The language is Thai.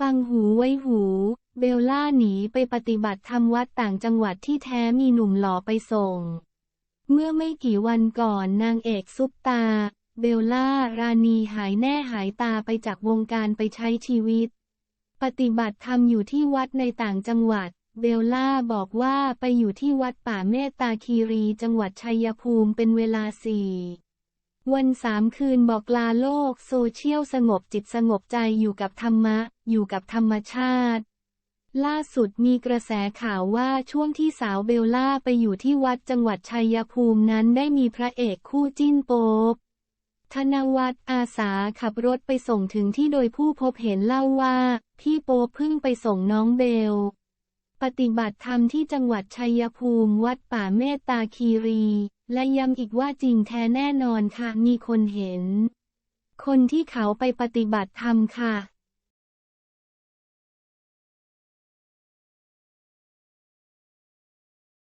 ฟังหูไว้หู เบลล่าหนีไปปฏิบัติธรรมวัดต่างจังหวัดที่แท้มีหนุ่มหล่อไปส่ง เมื่อไม่กี่วันก่อนนางเอกซุปตา เบลล่ารานีหายแน่หายตาไปจากวงการไปใช้ชีวิต ปฏิบัติธรรมอยู่ที่วัดในต่างจังหวัด เบลล่าบอกว่าไปอยู่ที่วัดป่าเมตตาคีรีจังหวัดชัยภูมิเป็นเวลาสี่ วันสามคืนบอกลาโลกโซเชียลสงบจิตสงบใจอยู่กับธรรมะ อยู่กับธรรมชาติ ล่าสุดมีกระแสข่าวว่าช่วงที่สาวเบลล่าไปอยู่ที่วัดจังหวัดชัยภูมินั้นได้มีพระเอกคู่จิ้นโป๊บธนวัฒน์อาสาขับรถไปส่งถึงที่โดยผู้พบเห็นเล่าว่า พี่โป๊บเพิ่งไปส่งน้องเบล ปฏิบัติธรรมที่จังหวัดชัยภูมิวัดป่าเมตตาคีรี และย้ำอีกว่าจริงแท้แน่นอนค่ะ มีคนเห็น คนที่เขาไปปฏิบัติธรรมค่ะ